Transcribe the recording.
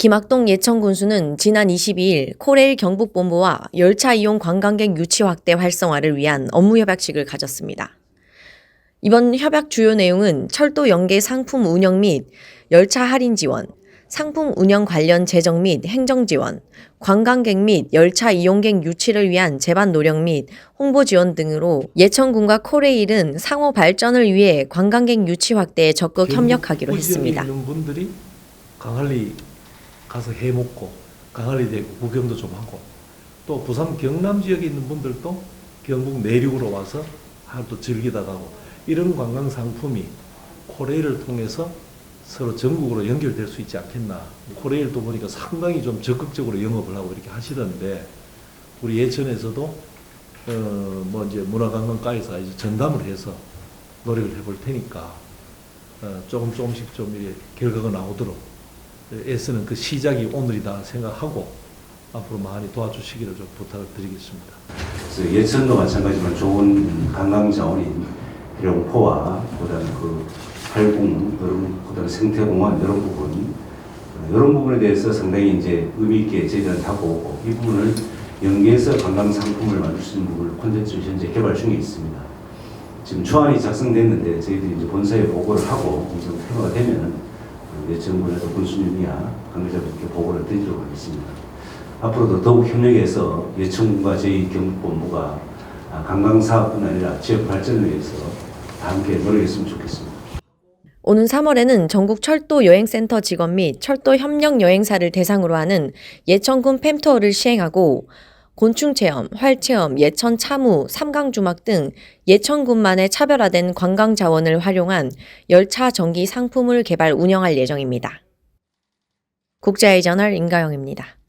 김학동 예천군수는 지난 22일 코레일 경북본부와 열차 이용 관광객 유치 확대 활성화를 위한 업무 협약식을 가졌습니다. 이번 협약 주요 내용은 철도 연계 상품 운영 및 열차 할인 지원, 상품 운영 관련 재정 및 행정 지원, 관광객 및 열차 이용객 유치를 위한 재반 노력 및 홍보 지원 등으로 예천군과 코레일은 상호 발전을 위해 관광객 유치 확대에 적극 협력하기로 했습니다. 강할리 가서 해 먹고 강할리 대고 구경도 좀 하고 또 부산 경남 지역에 있는 분들도 경북 내륙으로 와서 하루 즐기다 가고 이런 관광 상품이 코레일을 통해서 서로 전국으로 연결될 수 있지 않겠나. 코레일도 보니까 상당히 좀 적극적으로 영업을 하고 이렇게 하시던데 우리 예천에서도 어 뭐 이제 문화관광과에서 이제 전담을 해서 노력을 해볼 테니까 어, 조금 조금씩 좀 이렇게 결과가 나오도록 애쓰는 그 시작이 오늘이다 생각하고 앞으로 많이 도와주시기를 좀 부탁을 드리겠습니다. 예천도 마찬가지지만 좋은 관광 자원인 해룡포와 그다음 그 팔궁, 이런 그다음 생태공원 이런 부분 어, 이런 부분에 대해서 상당히 이제 의미 있게 저희들은 하고 이 부분을 연계해서 관광 상품을 만들 수 있는 부분을 콘텐츠를 현재 개발 중에 있습니다. 지금 초안이 작성됐는데 저희들이 이제 본사에 보고를 하고 이제 태도가 되면은 예천군에서 군수님이야 관계자분께 보고를 드리도록 하겠습니다. 앞으로도 더욱 협력해서 예천군과 저희 경북본부가 아, 관광 사업뿐 아니라 지역 발전을 위해서 다 함께 노력했으면 좋겠습니다. 오는 3월에는 전국 철도 여행센터 직원 및 철도 협력 여행사를 대상으로 하는 예천군 팸투어를 시행하고 곤충 체험, 활 체험, 예천 참우, 삼강 주막 등 예천군만의 차별화된 관광 자원을 활용한 열차 전기 상품을 개발 운영할 예정입니다. 국제의 저널 임가영입니다.